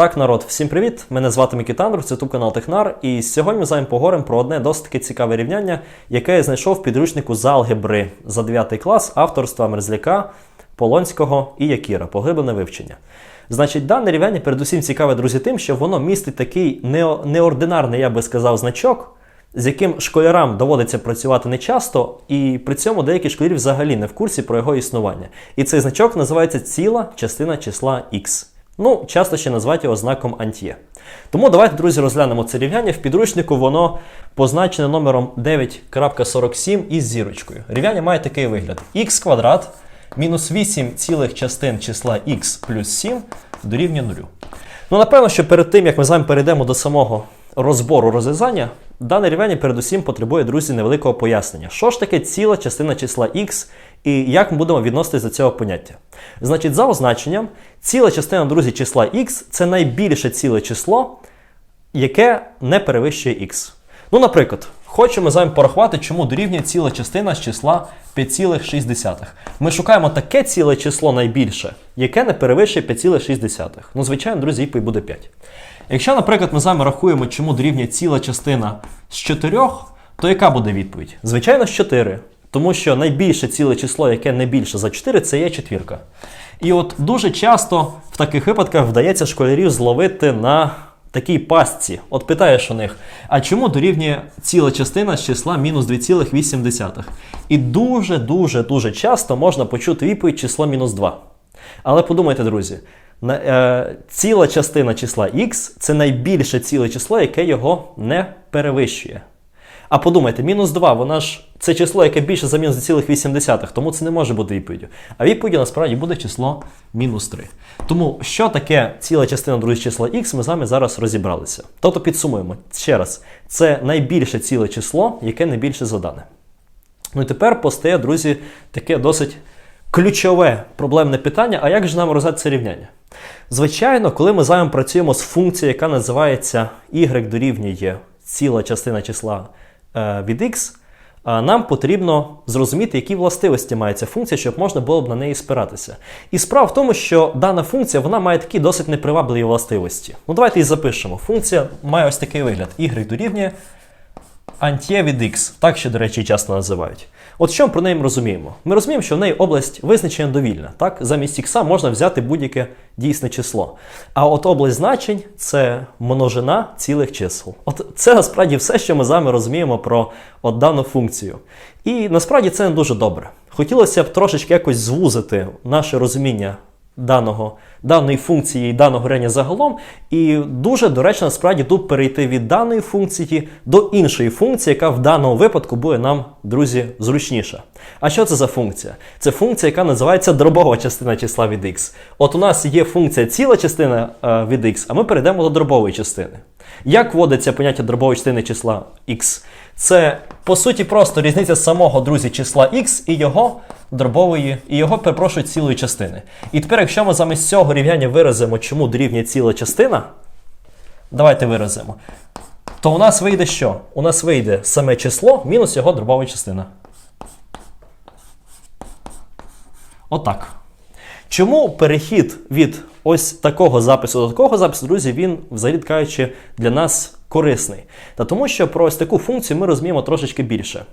Так, народ, всім привіт! Мене звати Микита Андрус, це тут канал Технар. І сьогодні ми з вами поговоримо про одне досить таки цікаве рівняння, яке я знайшов в підручнику з алгебри за 9 клас авторства Мерзляка, Полонського і Якіра, поглиблене вивчення. Значить, дане рівняння передусім цікаве, друзі, тим, що воно містить такий нео- неординарний, я би сказав, значок, з яким школярам доводиться працювати нечасто, і при цьому деякі школярі взагалі не в курсі про його існування. І цей значок називається ціла частина числа x. Ну, часто ще називають його знаком антіє. Тому давайте, друзі, розглянемо це рівняння. В підручнику воно позначене номером 9.47 із зірочкою. Рівняння має такий вигляд: х квадрат мінус 8 цілих частин числа х плюс 7 дорівнює 0. Ну, напевно, що перед тим, як ми з вами перейдемо до самого розбору розв'язання, дане рівняння передусім потребує, друзі, невеликого пояснення. Що ж таке ціла частина числа х і як ми будемо відноситися до цього поняття? Значить, за означенням, ціла частина, друзі, числа х це найбільше ціле число, яке не перевищує х. Ну, наприклад, хочемо з вами порахувати, чому дорівнює ціла частина з числа 5,6. Ми шукаємо таке ціле число найбільше, яке не перевищує 5,6. Ну, звичайно, друзі, відповідь буде 5. Якщо, наприклад, ми з вами рахуємо, чому дорівнює ціла частина з 4, то яка буде відповідь? Звичайно, з 4. Тому що найбільше ціле число, яке не більше за 4, це є четвірка. І от дуже часто в таких випадках вдається школярів зловити на такій пастці. От питаєш у них, а чому дорівнює ціла частина з числа мінус 2,8? І дуже-дуже дуже часто можна почути відповідь число мінус 2. Але подумайте, друзі, е, ціла частина числа х це найбільше ціле число, яке його не перевищує. А подумайте, мінус 2, вона ж це число, яке більше за мінус 2,8, тому це не може бути відповіддю. А відповіддю насправді буде число мінус 3. Тому що таке ціла частина друзі числа х, ми з вами зараз розібралися. Тобто підсумуємо ще раз, це найбільше ціле число, яке не більше задане. Ну і тепер постає, друзі, таке досить ключове проблемне питання: а як же нам розв'язати це рівняння? Звичайно, коли ми з вами працюємо з функцією, яка називається y дорівнює ціла частина числа від x, нам потрібно зрозуміти, які властивості має ця функція, щоб можна було б на неї спиратися. І справа в тому, що дана функція вона має такі досить непривабливі властивості. Ну давайте її запишемо. Функція має ось такий вигляд: y дорівнює антіє від x, так ще, до речі, часто називають. От що ми про неї розуміємо? Ми розуміємо, що в неї область визначення довільна. Так? Замість ікса можна взяти будь-яке дійсне число. А от область значень це множина цілих чисел. От це насправді все, що ми з вами розуміємо про от дану функцію. І насправді це не дуже добре. Хотілося б трошечки якось звузити наше розуміння даного, даної функції і даного рення загалом. І дуже доречно насправді тут перейти від даної функції до іншої функції, яка в даному випадку буде нам, друзі, зручніша. А що це за функція? Це функція, яка називається дробова частина числа від x. От у нас є функція ціла частина е, від x, а ми перейдемо до дробової частини. Як вводиться поняття дробової частини числа x? Це по суті просто різниця самого друзі числа x і його дробової, і його перепрошую цілої частини. І тепер, якщо ми замість цього рівняння виразимо, чому дорівнює ціла частина, давайте виразимо. То у нас вийде що? У нас вийде саме число мінус його дробова частина. Отак. Чому перехід від ось такого запису до такого запису, друзі, він, взагалі кажучи, для нас корисний? Та тому, що про ось таку функцію ми розуміємо трошечки більше.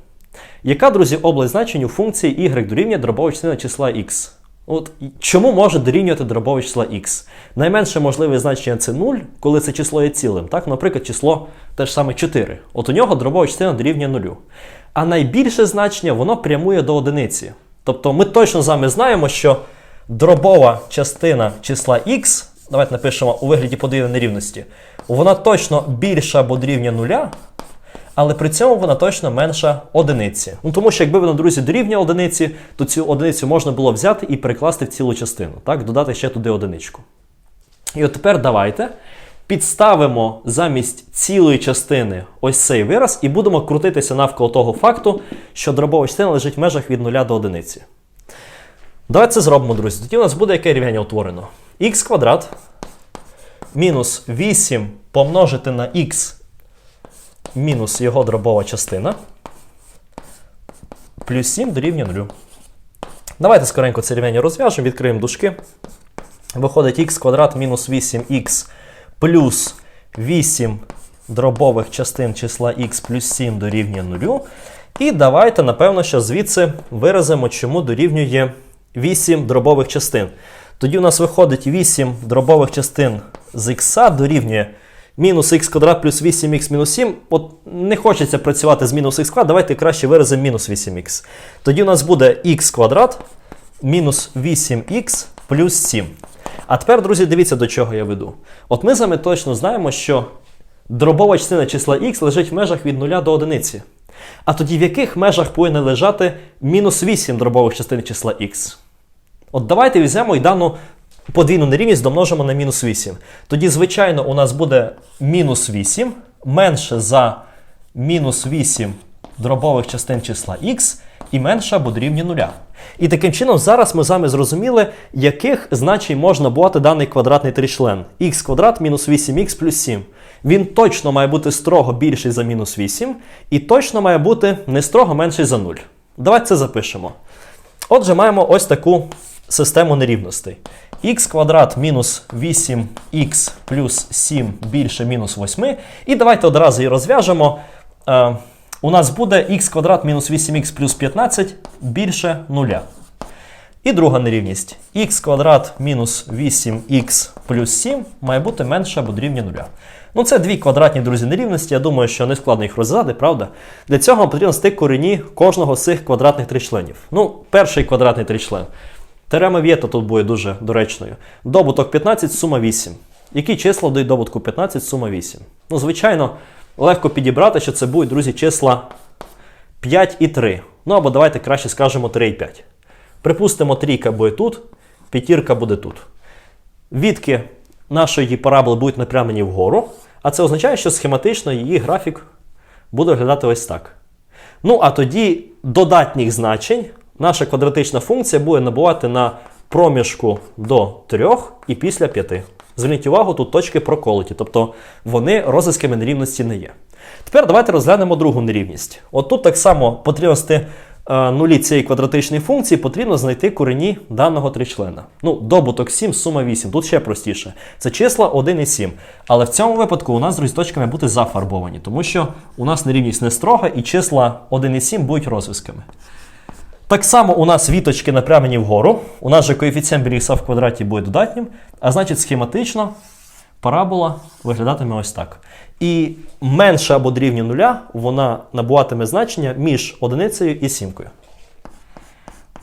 Яка, друзі, область значень у функції y дорівнює дробова частина числа x? От чому може дорівнювати дробове числа x? Найменше можливе значення це 0, коли це число є цілим. Так, наприклад, число те ж саме 4. От у нього дробова частина дорівнює 0. А найбільше значення воно прямує до одиниці. Тобто ми точно з вами знаємо, що дробова частина числа x, давайте напишемо у вигляді подвійної нерівності, вона точно більша або дорівнює нуля, але при цьому вона точно менша одиниці. Ну тому що якби вона, друзі, дорівнює одиниці, то цю одиницю можна було взяти і перекласти в цілу частину, так, додати ще туди одиничку. І от тепер давайте підставимо замість цілої частини ось цей вираз і будемо крутитися навколо того факту, що дробова частина лежить в межах від 0 до одиниці. Давайте це зробимо, друзі. Тоді у нас буде яке рівняння утворено? х квадрат мінус 8 помножити на х мінус його дробова частина плюс 7 дорівнює 0. Давайте скоренько це рівняння розв'яжемо, відкриємо дужки. Виходить х квадрат мінус 8х плюс 8 дробових частин числа х плюс 7 дорівнює 0. І давайте, напевно, що звідси виразимо, чому дорівнює 8 дробових частин. Тоді у нас виходить 8 дробових частин з х дорівнює мінус х квадрат плюс 8х мінус 7. От не хочеться працювати з мінус х квадрат, давайте краще виразимо мінус 8х. Тоді у нас буде х квадрат мінус 8х плюс 7. А тепер, друзі, дивіться, до чого я веду. От ми з вами точно знаємо, що дробова частина числа х лежить в межах від 0 до 1. А тоді в яких межах повинна лежати мінус 8 дробових частин числа х? От давайте візьмемо і дану подвійну нерівність домножимо на мінус 8. Тоді, звичайно, у нас буде мінус 8 менше за мінус 8 дробових частин числа х і менше або дорівнює 0. І таким чином зараз ми з вами зрозуміли, яких значень можна бувати даний квадратний тричлен. х квадрат мінус 8х плюс 7. Він точно має бути строго більший за мінус 8, і точно має бути не строго менший за 0. Давайте це запишемо. Отже, маємо ось таку систему нерівностей. х квадрат мінус 8х плюс 7 більше мінус 8. І давайте одразу її розв'яжемо. Е, у нас буде х квадрат мінус 8х плюс 15 більше 0. І друга нерівність. х квадрат мінус 8х плюс 7 має бути менше або дорівнює 0. Ну, це дві квадратні, друзі, нерівності. Я думаю, що не складно їх розв'язати, правда? Для цього потрібно знайти корені кожного з цих квадратних тричленів. Ну, перший квадратний тричлен. Теорема Вєта тут буде дуже доречною. Добуток 15, сума 8. Які числа дають добутку 15, сума 8? Ну, звичайно, легко підібрати, що це будуть, друзі, числа 5 і 3. Ну або давайте краще скажемо 3 і 5. Pripустимо, трійка буде тут, п'ятірка буде тут. Відки нашої параболи будуть напрямлені вгору, а це означає, що схематично її графік буде виглядати ось так. Ну, а тоді додатніх значень наша квадратична функція буде набувати на проміжку до 3 і після 5. Зверніть увагу, тут точки проколоті, тобто вони розв'язками нерівності не є. Тепер давайте розглянемо другу нерівність. От тут так само потрібно знайти е, нулі цієї квадратичної функції, потрібно знайти корені даного тричлена. Ну, добуток 7, сума 8. Тут ще простіше. Це числа 1 і 7. Але в цьому випадку у нас друзі, точки мають бути зафарбовані, тому що у нас нерівність не строга, і числа 1 і 7 будуть розв'язками. Так само у нас віточки напрямлені вгору. У нас же коефіцієнт х в квадраті буде додатнім, а значить схематично парабола виглядатиме ось так. І менше або дорівнює нуля вона набуватиме значення між одиницею і сімкою.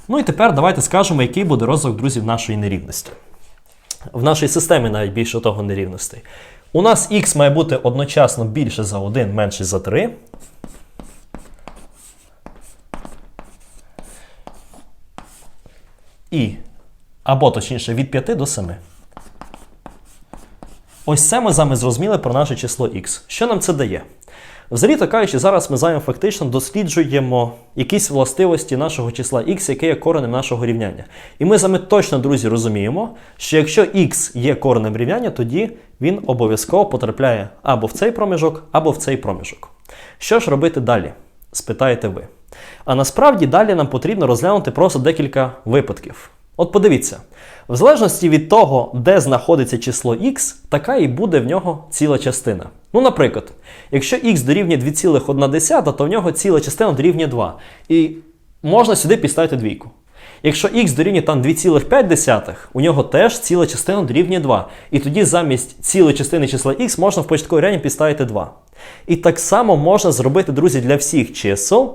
Ну і тепер давайте скажемо, який буде розвиток друзів нашої нерівності. В нашій системі навіть більше того нерівностей. У нас х має бути одночасно більше за 1, менше за 3. І, або точніше, від 5 до 7. Ось це ми з вами зрозуміли про наше число х. Що нам це дає? Взагалі, то кажучи, зараз ми з вами фактично досліджуємо якісь властивості нашого числа х, яке є коренем нашого рівняння. І ми з вами точно, друзі, розуміємо, що якщо х є коренем рівняння, тоді він обов'язково потрапляє або в цей проміжок, або в цей проміжок. Що ж робити далі? Спитаєте ви. А насправді далі нам потрібно розглянути просто декілька випадків. От подивіться, в залежності від того, де знаходиться число х, така і буде в нього ціла частина. Ну, наприклад, якщо х дорівнює 2,1, то в нього ціла частина дорівнює 2. І можна сюди підставити двійку. Якщо х дорівнює там 2,5, у нього теж ціла частина дорівнює 2. І тоді замість цілої частини числа х можна в початковій ряді підставити 2. І так само можна зробити, друзі, для всіх чисел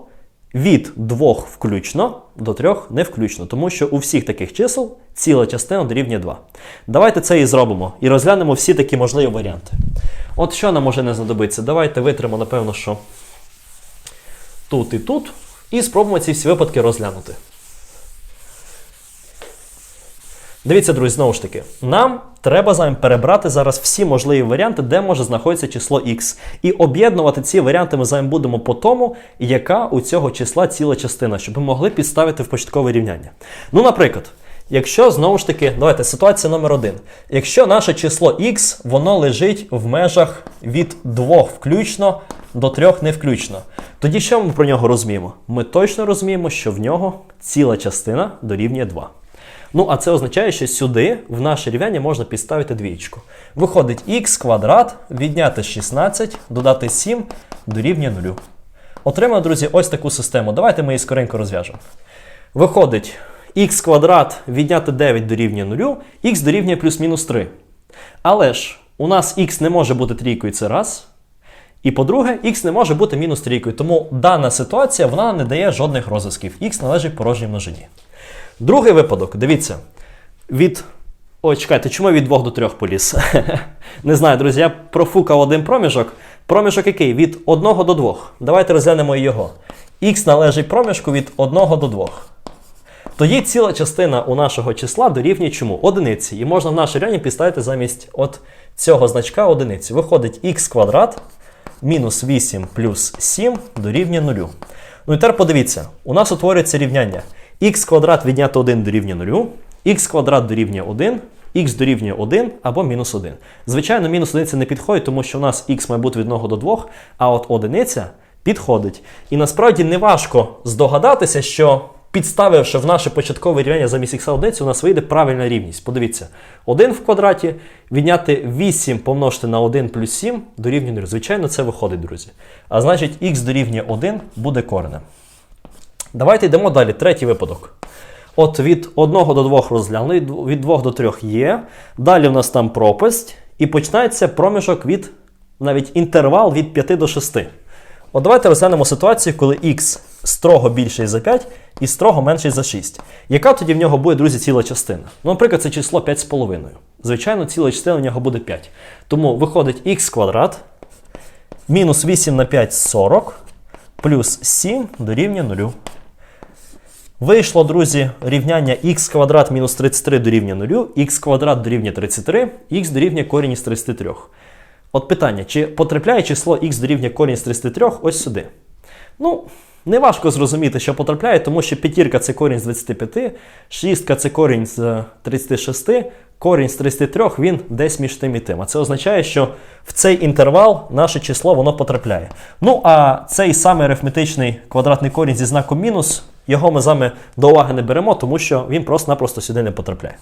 від 2 включно до 3 не включно, тому що у всіх таких чисел ціла частина дорівнює 2. Давайте це і зробимо і розглянемо всі такі можливі варіанти. От що нам може не знадобиться? Давайте витримо, напевно, що тут і тут, і спробуємо ці всі випадки розглянути. Дивіться, друзі, знову ж таки, нам треба з вами перебрати зараз всі можливі варіанти, де може знаходитися число х. І об'єднувати ці варіанти ми з вами будемо по тому, яка у цього числа ціла частина, щоб ми могли підставити в початкове рівняння. Ну, наприклад, якщо знову ж таки, давайте ситуація номер один. Якщо наше число х, воно лежить в межах від 2 включно до 3 не включно, тоді що ми про нього розуміємо? Ми точно розуміємо, що в нього ціла частина дорівнює 2. Ну, а це означає, що сюди в наше рівняння можна підставити двічку. Виходить х квадрат, відняти 16, додати 7 дорівнює 0. Отримали, друзі, ось таку систему. Давайте ми її скоренько розв'яжемо. Виходить х квадрат відняти 9 дорівнює 0, х дорівнює плюс-мінус 3. Але ж у нас х не може бути трійкою, це раз. І по-друге, х не може бути мінус трійкою. Тому дана ситуація вона не дає жодних розв'язків. х належить порожній множині. Другий випадок, дивіться, від. Ой, чекайте, чому від 2 до 3 поліз? не знаю, друзі, я профукав один проміжок. Проміжок який? Від 1 до 2. Давайте розглянемо його. х належить проміжку від 1 до 2. Тоді ціла частина у нашого числа дорівнює чому? Одиниці. І можна в наше рівняння підставити замість от цього значка одиниці. Виходить х квадрат мінус 8 плюс 7 дорівнює 0. Ну і тепер подивіться, у нас утворюється рівняння х квадрат відняти 1 дорівнює 0, х квадрат дорівнює 1, х дорівнює 1 або мінус 1. Звичайно, мінус 1 не підходить, тому що у нас х має бути від 1 до 2, а от одиниця підходить. І насправді не важко здогадатися, що підставивши в наше початкове рівняння замість х одиниці, у нас вийде правильна рівність. Подивіться, 1 в квадраті відняти 8 помножити на 1 плюс 7 дорівнює 0. Звичайно, це виходить, друзі. А значить, х дорівнює 1 буде коренем. Давайте йдемо далі. Третій випадок. От від 1 до 2 розглянули, від 2 до 3 є. Далі в нас там пропасть. І починається проміжок від навіть інтервал від 5 до 6. От давайте розглянемо ситуацію, коли х строго більший за 5 і строго менший за 6. Яка тоді в нього буде, друзі, ціла частина? Ну, наприклад, це число 5,5. Звичайно, ціла частина в нього буде 5. Тому виходить х квадрат мінус 8 на 5 40, плюс 7 дорівнює 0. Вийшло, друзі, рівняння х квадрат мінус 33 дорівнює 0, х квадрат дорівнює 33, х дорівнює корінь із 33. От питання, чи потрапляє число х дорівнює корінь з 33 ось сюди? Ну, не важко зрозуміти, що потрапляє, тому що п'ятірка це корінь з 25, шістка це корінь з 36, корінь з 33 він десь між тим і тим. А це означає, що в цей інтервал наше число воно потрапляє. Ну, а цей самий арифметичний квадратний корінь зі знаком мінус, його ми з вами до уваги не беремо, тому що він просто-напросто сюди не потрапляє.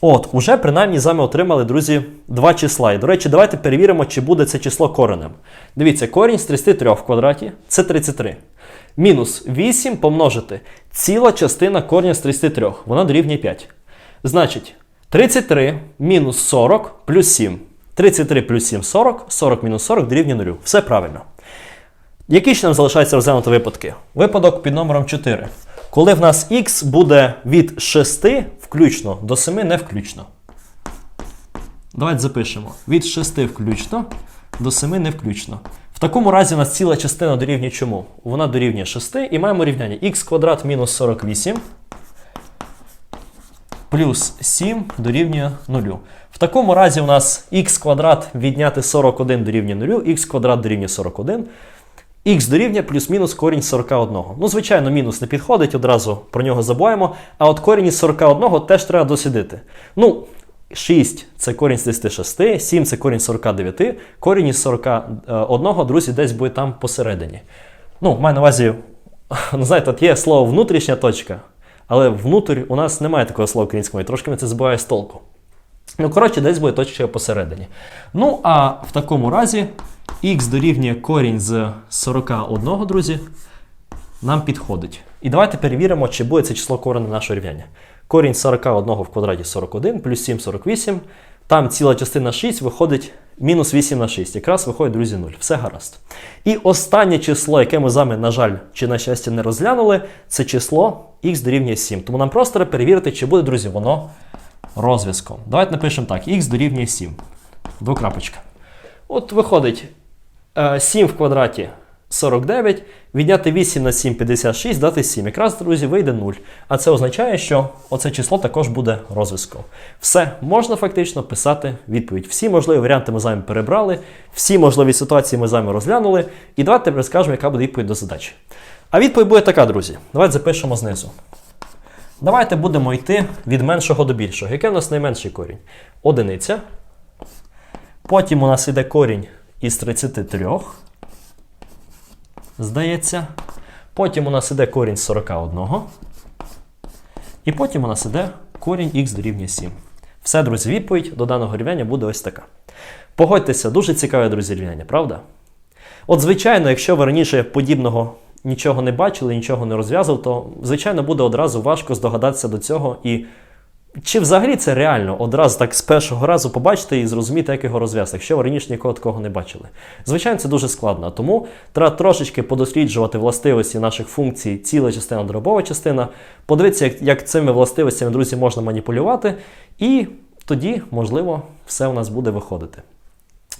От, уже принаймні з вами отримали, друзі, два числа. І, до речі, давайте перевіримо, чи буде це число коренем. Дивіться, корінь з 33 в квадраті це 33. Мінус 8 помножити ціла частина корня з 33. Вона дорівнює 5. Значить, 33 мінус 40 плюс 7. 33 плюс 7 40, 40 мінус 40 дорівнює 0. Все правильно. Які ще нам залишається розглянути випадки? Випадок під номером 4. Коли в нас х буде від 6 включно до 7 не включно. Давайте запишемо. Від 6 включно до 7 не включно. В такому разі у нас ціла частина дорівнює чому? Вона дорівнює 6 і маємо рівняння х квадрат мінус 48 плюс 7 дорівнює 0. В такому разі у нас х квадрат відняти 41 дорівнює 0, х квадрат дорівнює 41. Х дорівнює плюс-мінус корінь 41. Ну, звичайно, мінус не підходить, одразу про нього забуваємо. А от корінь із 41 теж треба дослідити. Ну, 6 це корінь з 36, 7 це корінь 49, корінь із 41, друзі, десь буде там посередині. Ну, маю на увазі, ну, знаєте, от є слово внутрішня точка, але внутрі у нас немає такого слова української, трошки ми це збиває з толку. Ну, коротше, десь буде точка посередині. Ну, а в такому разі х дорівнює корінь з 41, друзі, нам підходить. І давайте перевіримо, чи буде це число коренем нашого рівняння. Корінь 41 в квадраті 41, плюс 7 48. Там ціла частина 6 виходить мінус 8 на 6. Якраз виходить, друзі, 0. Все гаразд. І останнє число, яке ми з вами, на жаль, чи на щастя, не розглянули, це число х дорівнює 7. Тому нам просто треба перевірити, чи буде, друзі, воно розв'язком. Давайте напишемо так: х дорівнює 7. Двокрапочка. От виходить 7 в квадраті 49, відняти 8 на 7 56, дати 7. Якраз, друзі, вийде 0. А це означає, що оце число також буде розв'язком. Все, можна фактично писати відповідь. Всі можливі варіанти ми з вами перебрали, всі можливі ситуації ми з вами розглянули. І давайте розкажемо, яка буде відповідь до задачі. А відповідь буде така, друзі. Давайте запишемо знизу. Давайте будемо йти від меншого до більшого. Який у нас найменший корінь? Одиниця. Потім у нас іде корінь із 33. Здається. Потім у нас іде корінь з 41. І потім у нас іде корінь х дорівнює 7. Все, друзі, відповідь до даного рівняння буде ось така. Погодьтеся, дуже цікаве, друзі, рівняння, правда? От, звичайно, якщо ви раніше подібного нічого не бачили, нічого не розв'язували, то, звичайно, буде одразу важко здогадатися до цього. І чи взагалі це реально одразу так з першого разу побачити і зрозуміти, як його розв'язати, якщо ви раніше нікого такого не бачили? Звичайно, це дуже складно, тому треба трошечки подосліджувати властивості наших функцій, ціла частина, дробова частина, подивитися, як, як цими властивостями, друзі, можна маніпулювати, і тоді, можливо, все у нас буде виходити.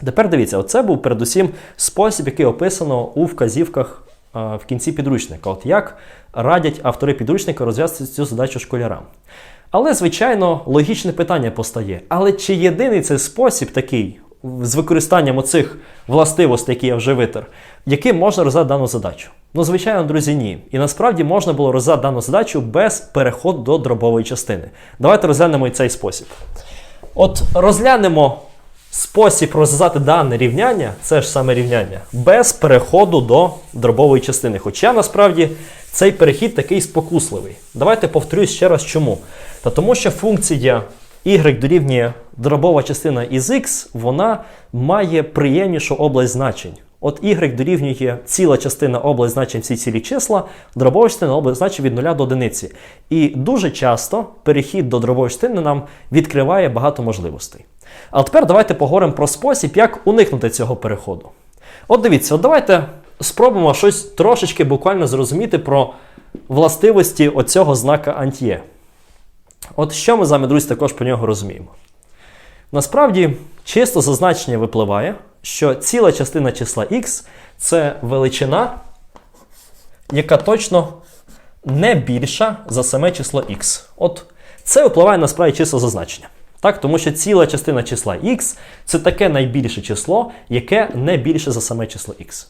Тепер дивіться, оце був передусім спосіб, який описано у вказівках а, в кінці підручника. От як радять автори підручника розв'язати цю задачу школярам. Але, звичайно, логічне питання постає. Але чи єдиний цей спосіб такий, з використанням оцих властивостей, які я вже витер, яким можна роздати дану задачу? Ну, звичайно, друзі, ні. І насправді можна було роздати дану задачу без переходу до дробової частини. Давайте розглянемо і цей спосіб. От розглянемо спосіб розв'язати дане рівняння, це ж саме рівняння, без переходу до дробової частини. Хоча насправді цей перехід такий спокусливий. Давайте повторюсь ще раз чому. Та тому що функція y дорівнює дробова частина із x, вона має приємнішу область значень. От y дорівнює ціла частина область значень всі цілі числа, дробова частина область значень від 0 до 1. І дуже часто перехід до дробової частини нам відкриває багато можливостей. А тепер давайте поговоримо про спосіб, як уникнути цього переходу. От дивіться, от давайте спробуємо щось трошечки буквально зрозуміти про властивості оцього знака антіє. От що ми з вами, друзі, також про нього розуміємо. Насправді, чисто зазначення випливає, що ціла частина числа x це величина, яка точно не більша за саме число x. От це випливає насправді чисто зазначення. Так, Тому що ціла частина числа x це таке найбільше число, яке не більше за саме число x.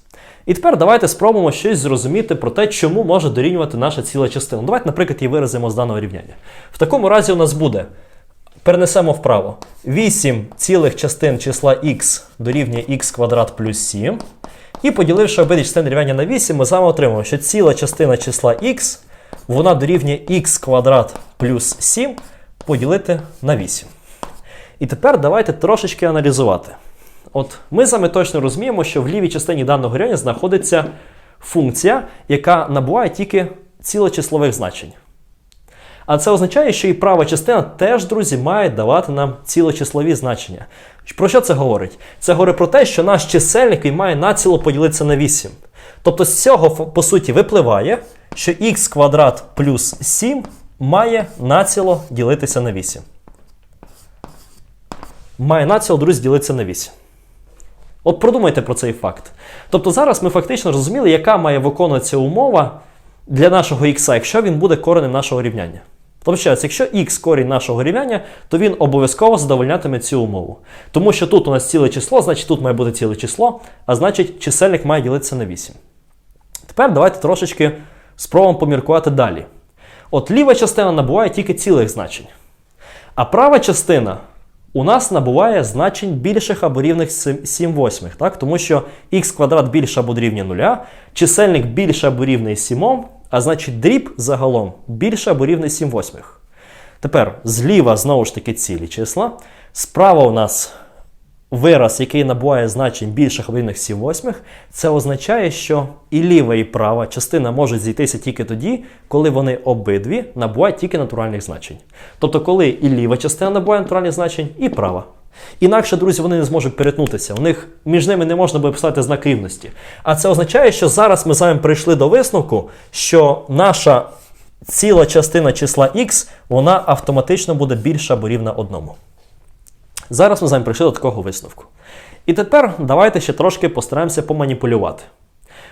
І тепер давайте спробуємо щось зрозуміти про те, чому може дорівнювати наша ціла частина. Давайте, наприклад, її виразимо з даного рівняння. В такому разі у нас буде. Перенесемо вправо. 8 цілих частин числа x дорівнює x квадрат плюс 7. І поділивши обидві частини рівняння на 8, ми з вами отримаємо, що ціла частина числа x вона дорівнює x квадрат плюс 7 поділити на 8. І тепер давайте трошечки аналізувати. От ми з вами точно розуміємо, що в лівій частині даного рівня знаходиться функція, яка набуває тільки цілочислових значень. А це означає, що і права частина теж, друзі, має давати нам цілочислові значення. Про що це говорить? Це говорить про те, що наш чисельник він має націло поділитися на 8. Тобто з цього, по суті, випливає, що х квадрат плюс 7 має націло ділитися на 8. Має націло, друзі, ділитися на 8. От продумайте про цей факт. Тобто зараз ми фактично розуміли, яка має виконуватися умова для нашого х, якщо він буде коренем нашого рівняння. Тобто, якщо х корінь нашого рівняння, то він обов'язково задовольнятиме цю умову. Тому що тут у нас ціле число, значить тут має бути ціле число, а значить чисельник має ділитися на 8. Тепер давайте трошечки спробуємо поміркувати далі. От ліва частина набуває тільки цілих значень. А права частина у нас набуває значень більших або рівних 7 восьмих, так? тому що х квадрат більше або дорівнює 0, чисельник більше або рівний 7, а значить дріб загалом більше або рівний 7 восьмих. Тепер зліва знову ж таки цілі числа. Справа у нас вираз, який набуває значень більших рівних 7 восьмих, це означає, що і ліва, і права частина можуть зійтися тільки тоді, коли вони обидві набувають тільки натуральних значень. Тобто, коли і ліва частина набуває натуральних значень, і права. Інакше, друзі, вони не зможуть перетнутися. У них між ними не можна буде писати знак рівності. А це означає, що зараз ми з вами прийшли до висновку, що наша ціла частина числа х, вона автоматично буде більша або рівна одному. Зараз ми з вами прийшли до такого висновку. І тепер давайте ще трошки постараємося поманіпулювати.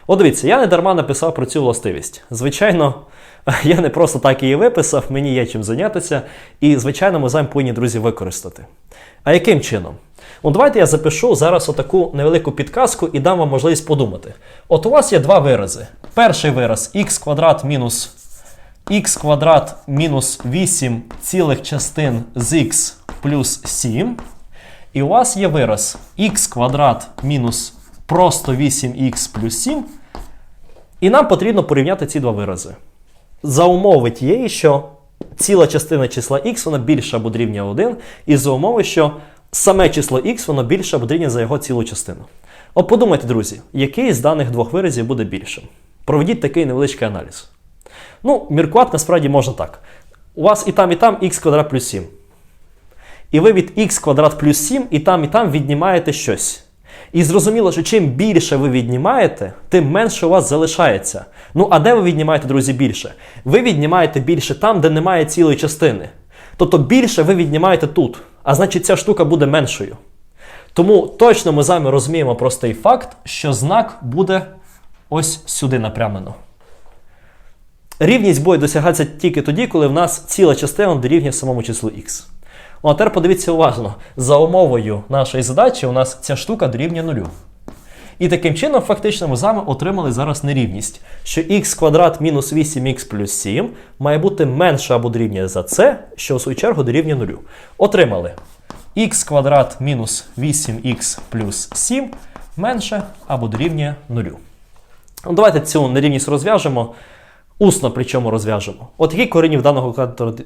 От дивіться, я не дарма написав про цю властивість. Звичайно, я не просто так її виписав, мені є чим зайнятися, і, звичайно, ми з повинні, друзі, використати. А яким чином? Ну, давайте я запишу зараз отаку невелику підказку і дам вам можливість подумати. От у вас є два вирази. Перший вираз х квадрат мінус х квадрат мінус 8 цілих частин з х плюс 7. І у вас є вираз х квадрат мінус просто 8х плюс 7. І нам потрібно порівняти ці два вирази. За умови тієї, що ціла частина числа х вона більша або дорівнює 1, і за умови, що саме число х воно більше або дорівнює за його цілу частину. От подумайте, друзі, який з даних двох виразів буде більшим? Проведіть такий невеличкий аналіз. Ну, міркувати насправді можна так. У вас і там, і там х квадрат плюс 7. І ви від х квадрат плюс 7 і там, і там віднімаєте щось. І зрозуміло, що чим більше ви віднімаєте, тим менше у вас залишається. Ну, а де ви віднімаєте, друзі, більше? Ви віднімаєте більше там, де немає цілої частини. Тобто більше ви віднімаєте тут. А значить, ця штука буде меншою. Тому точно ми з вами розуміємо простий факт, що знак буде ось сюди напрямлено. Рівність буде досягатися тільки тоді, коли в нас ціла частина дорівнює самому числу х. Ну, а тепер подивіться уважно, за умовою нашої задачі у нас ця штука дорівнює нулю. І таким чином, фактично, ми з вами отримали зараз нерівність, що х квадрат мінус 8х плюс 7 має бути менше або дорівнює за це, що у свою чергу дорівнює нулю. Отримали х квадрат мінус 8х плюс 7 менше або дорівнює нулю. Ну, давайте цю нерівність розв'яжемо. Усно причому розв'яжемо. От які корені в даного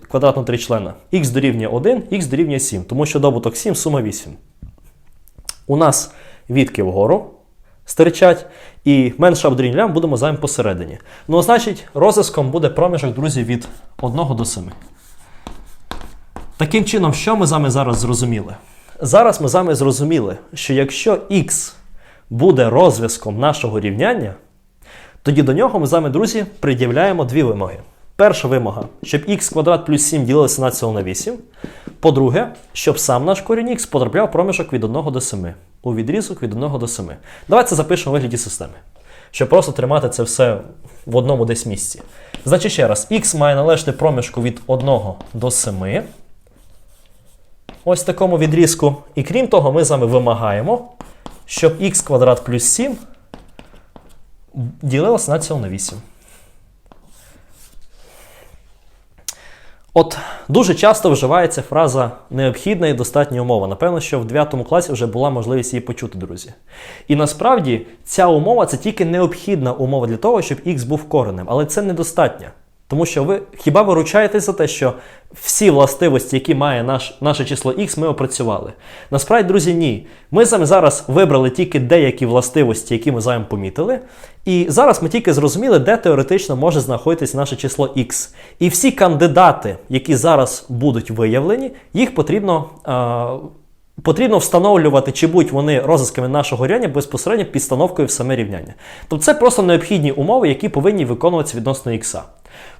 квадратного тричлена? х дорівнює 1, х дорівнює 7, тому що добуток 7, сума 8. У нас відки вгору стирчать, і менше лям будемо займ посередині. Ну, значить, розв'язком буде проміжок, друзі, від 1 до 7. Таким чином, що ми з вами зараз зрозуміли? Зараз ми з вами зрозуміли, що якщо х буде розв'язком нашого рівняння, тоді до нього ми з вами, друзі, пред'являємо дві вимоги. Перша вимога, щоб х квадрат плюс 7 ділилося на ціло на 8. По-друге, щоб сам наш корінь х потрапляв проміжок від 1 до 7. У відрізок від 1 до 7. Давайте запишемо вигляді системи. Щоб просто тримати це все в одному десь місці. Значить, ще раз, х має належати проміжку від 1 до 7. Ось такому відрізку. І крім того, ми з вами вимагаємо, щоб х квадрат плюс 7 ділилося на цього на 8. От дуже часто вживається фраза необхідна і достатня умова. Напевно, що в 9 класі вже була можливість її почути, друзі. І насправді ця умова це тільки необхідна умова для того, щоб х був коренем, але це недостатньо. Тому що ви хіба виручаєтесь за те, що всі властивості, які має наш, наше число Х, ми опрацювали. Насправді, друзі, ні. Ми вами зараз вибрали тільки деякі властивості, які ми з вами помітили. І зараз ми тільки зрозуміли, де теоретично може знаходитись наше число Х. І всі кандидати, які зараз будуть виявлені, їх потрібно. Е Потрібно встановлювати, чи будуть вони розв'язками нашого рівняння безпосередньо підстановкою в саме рівняння. Тобто це просто необхідні умови, які повинні виконуватися відносно х.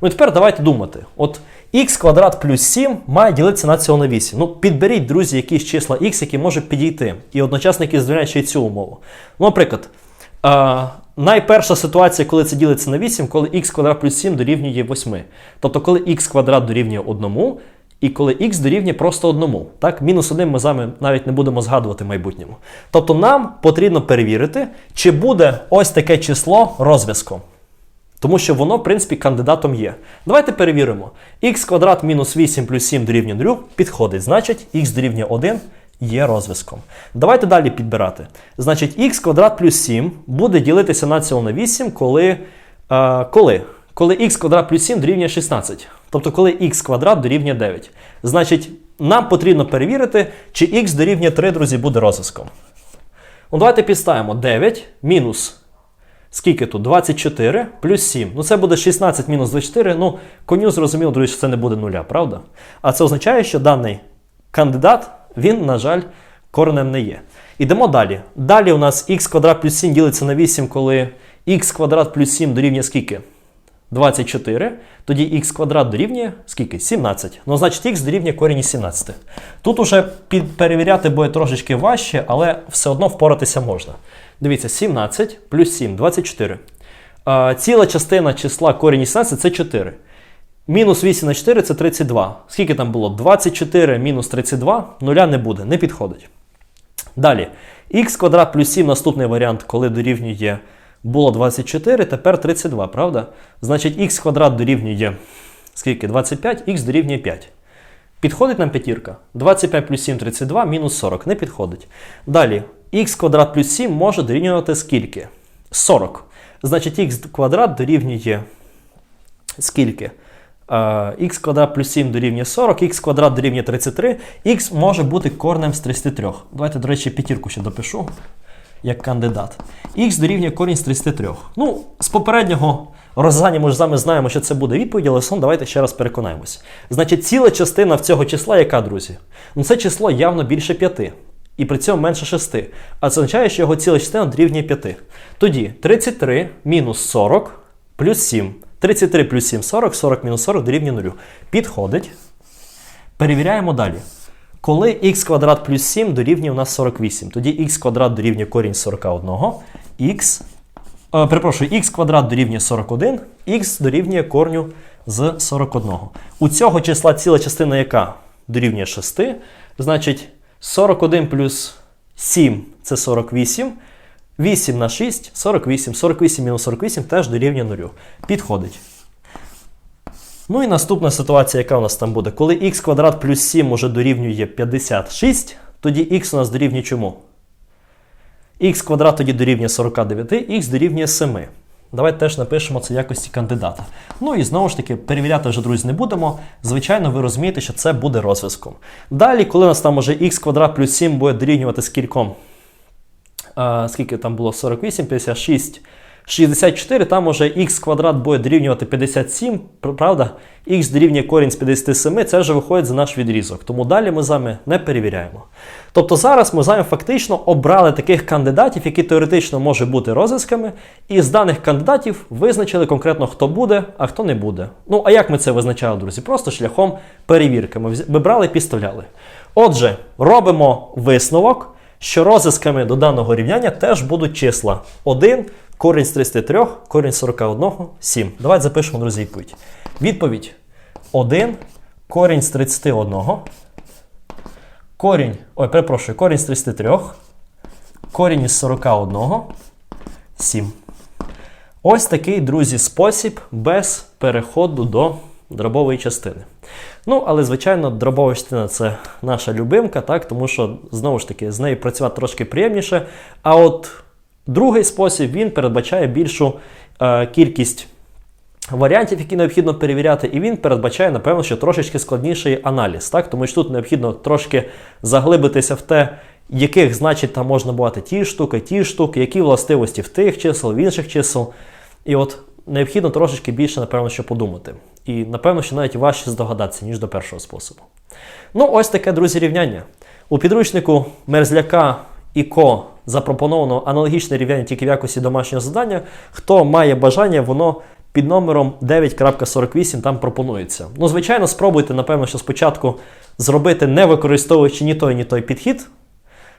Ну і тепер давайте думати. От х квадрат плюс 7 має ділитися на цього на 8. Ну, підберіть, друзі, якісь числа х, які можуть підійти. І одночасно які задовольняють ще й цю умову. Ну, наприклад, е найперша ситуація, коли це ділиться на 8, коли х квадрат плюс 7 дорівнює 8. Тобто, коли х квадрат дорівнює 1, і коли х дорівнює просто одному. Так, мінус 1 ми з вами навіть не будемо згадувати в майбутньому. Тобто нам потрібно перевірити, чи буде ось таке число розв'язком. Тому що воно, в принципі, кандидатом є. Давайте перевіримо. х квадрат мінус 8 плюс 7 дорівнює 0 підходить. Значить, х дорівнює 1 є розв'язком. Давайте далі підбирати. Значить, х квадрат плюс 7 буде ділитися на ціло на 8, коли. Е, коли? Коли х квадрат плюс 7 дорівнює 16. Тобто, коли х квадрат дорівнює 9. Значить, нам потрібно перевірити, чи х дорівнює 3, друзі, буде розв'язком. Ну, Давайте підставимо 9 мінус. Скільки тут? 24 плюс 7. Ну, це буде 16 мінус 24. Ну, коню зрозуміло, друзі, що це не буде нуля, правда? А це означає, що даний кандидат, він, на жаль, коренем не є. Ідемо далі. Далі у нас х квадрат плюс 7 ділиться на 8, коли х квадрат плюс 7 дорівнює скільки? 24, тоді х квадрат дорівнює скільки? 17. Ну, значить, х дорівнює корінь 17. Тут уже перевіряти буде трошечки важче, але все одно впоратися можна. Дивіться, 17 плюс 7, 24. А, ціла частина числа корінь 17 це 4. Мінус 8 на 4 це 32. Скільки там було? 24 мінус 32, нуля не буде, не підходить. Далі, х квадрат плюс 7 наступний варіант, коли дорівнює було 24, тепер 32, правда? Значить, х квадрат дорівнює скільки? 25, х дорівнює 5. Підходить нам п'ятірка. 25 плюс 7 32, мінус 40. Не підходить. Далі, х квадрат плюс 7 може дорівнювати скільки? 40. Значить, х квадрат дорівнює скільки? х квадрат плюс 7 дорівнює 40, х квадрат дорівнює 33, х може бути коренем з 33. Давайте, до речі, п'ятірку ще допишу як кандидат. Х дорівнює корінь з 33. Ну, з попереднього розв'язання ми ж вами знаємо, що це буде відповідь, але сон давайте ще раз переконаємось. Значить, ціла частина в цього числа яка, друзі? Ну, це число явно більше 5. І при цьому менше 6. А це означає, що його ціла частина дорівнює 5. Тоді 33 мінус 40 плюс 7. 33 плюс 7 40, 40 мінус 40 дорівнює 0. Підходить. Перевіряємо далі. Коли х квадрат плюс 7 дорівнює у нас 48, тоді х квадрат дорівнює корінь 41, х, е, перепрошую, х квадрат дорівнює 41, х дорівнює корню з 41. У цього числа ціла частина яка дорівнює 6, значить 41 плюс 7 це 48, 8 на 6 48, 48 мінус 48 теж дорівнює 0. Підходить. Ну і наступна ситуація, яка у нас там буде? Коли х квадрат плюс 7 уже дорівнює 56, тоді х у нас дорівнює чому? х квадрат тоді дорівнює 49, х дорівнює 7. Давайте теж напишемо це якості кандидата. Ну і знову ж таки, перевіряти вже, друзі, не будемо. Звичайно, ви розумієте, що це буде розв'язком. Далі, коли у нас там уже х квадрат плюс 7 буде дорівнювати скільком? А, скільки там було 48, 56, 64, там уже х квадрат буде дорівнювати 57, правда? х дорівнює корінь з 57, це вже виходить за наш відрізок. Тому далі ми з вами не перевіряємо. Тобто зараз ми з вами фактично обрали таких кандидатів, які теоретично можуть бути розв'язками, і з даних кандидатів визначили конкретно, хто буде, а хто не буде. Ну, а як ми це визначали, друзі? Просто шляхом перевірки. Ми взя- ми брали і підставляли. Отже, робимо висновок, що розв'язками до даного рівняння теж будуть числа 1, корінь з 33, корінь з 41, 7. Давайте запишемо, друзі, відповідь. Відповідь 1, корінь з 31, корінь, ой, перепрошую, корінь з 33, корінь із 41, 7. Ось такий, друзі, спосіб без переходу до дробової частини. Ну, але, звичайно, дробова частина це наша любимка, так, тому що, знову ж таки, з нею працювати трошки приємніше. А от другий спосіб він передбачає більшу е, кількість варіантів, які необхідно перевіряти, і він передбачає, напевно, що трошечки складніший аналіз, так? тому що тут необхідно трошки заглибитися в те, яких значить там можна бувати ті штуки, ті штуки, які властивості в тих чисел, в інших чисел. І от необхідно трошечки більше, напевно, що подумати. І напевно, що навіть важче здогадатися, ніж до першого способу. Ну, ось таке, друзі, рівняння. У підручнику Мерзляка і Ко запропоновано аналогічне рівняння тільки в якості домашнього завдання. Хто має бажання, воно під номером 9.48 там пропонується. Ну, звичайно, спробуйте, напевно, що спочатку зробити, не використовуючи ні той, ні той підхід.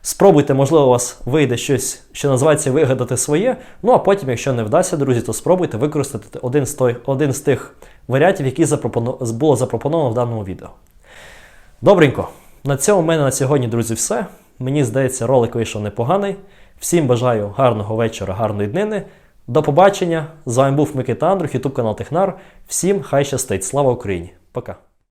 Спробуйте, можливо, у вас вийде щось, що називається вигадати своє. Ну а потім, якщо не вдасться, друзі, то спробуйте використати один з, той, один з тих варіантів, які запропоно... було запропоновано в даному відео. Добренько. На цьому в мене на сьогодні, друзі, все. Мені здається, ролик вийшов непоганий. Всім бажаю гарного вечора, гарної днини. До побачення. З вами був Микита Андрюх, ютуб канал Технар. Всім хай щастить. Слава Україні! Пока!